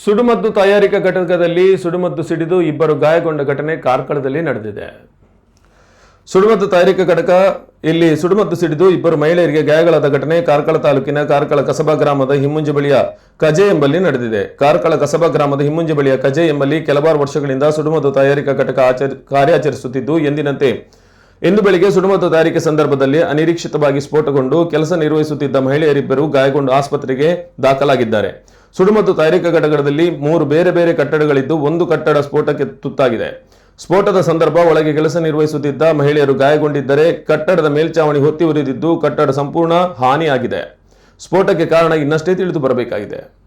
ಸುಡುಮದ್ದು ತಯಾರಿಕಾ ಘಟಕದಲ್ಲಿ ಸುಡುಮದ್ದು ಸಿಡಿದು ಇಬ್ಬರು ಗಾಯಗೊಂಡ ಘಟನೆ ಕಾರ್ಕಳದಲ್ಲಿ ನಡೆದಿದೆ. ಸುಡುಮದ್ದು ತಯಾರಿಕಾ ಘಟಕ, ಇಲ್ಲಿ ಸುಡುಮದ್ದು ಸಿಡಿದು ಇಬ್ಬರು ಮಹಿಳೆಯರಿಗೆ ಗಾಯಗಳಾದ ಘಟನೆ ಕಾರ್ಕಳ ತಾಲೂಕಿನ ಕಾರ್ಕಳ ಕಸಬಾ ಗ್ರಾಮದ ಹಿಮ್ಮುಂಜಿ ಬಳಿಯ ಕಜೆ ಎಂಬಲ್ಲಿ ನಡೆದಿದೆ. ಕಾರ್ಕಳ ಕಸಬಾ ಗ್ರಾಮದ ಹಿಮ್ಮುಂಜಿ ಬಳಿಯ ಕಜೆ ಎಂಬಲ್ಲಿ ಕೆಲವಾರು ವರ್ಷಗಳಿಂದ ಸುಡುಮದ್ದು ತಯಾರಿಕಾ ಘಟಕ ಆಚರಿ, ಕಾರ್ಯಾಚರಿಸುತ್ತಿದ್ದು ಎಂದಿನಂತೆ. ಇಂದು ಬೆಳಿಗ್ಗೆ ಸುಡುಮದ್ದು ತಯಾರಿಕೆ ಸಂದರ್ಭದಲ್ಲಿ ಅನಿರೀಕ್ಷಿತವಾಗಿ ಸ್ಫೋಟಗೊಂಡು ಕೆಲಸ ನಿರ್ವಹಿಸುತ್ತಿದ್ದ ಮಹಿಳೆಯರಿಬ್ಬರು ಗಾಯಗೊಂಡು ಆಸ್ಪತ್ರೆಗೆ ದಾಖಲಾಗಿದ್ದಾರೆ. ಸುಡುಮದ್ದು ತಯಾರಿಕಾ ಘಟಕದಲ್ಲಿ ಮೂರು ಬೇರೆ ಬೇರೆ ಕಟ್ಟಡಗಳಿದ್ದು ಒಂದು ಕಟ್ಟಡ ಸ್ಫೋಟಕ್ಕೆ ತುತ್ತಾಗಿದೆ. ಸ್ಫೋಟದ ಸಂದರ್ಭ ಒಳಗೆ ಕೆಲಸ ನಿರ್ವಹಿಸುತ್ತಿದ್ದ ಮಹಿಳೆಯರು ಗಾಯಗೊಂಡಿದ್ದರೆ ಕಟ್ಟಡದ ಮೇಲ್ಚಾವಣಿ ಹೊತ್ತಿ ಉರಿದಿದ್ದು ಕಟ್ಟಡ ಸಂಪೂರ್ಣ ಹಾನಿಯಾಗಿದೆ. ಸ್ಫೋಟಕ್ಕೆ ಕಾರಣ ಇನ್ನಷ್ಟೇ ತಿಳಿದು ಬರಬೇಕಾಗಿದೆ.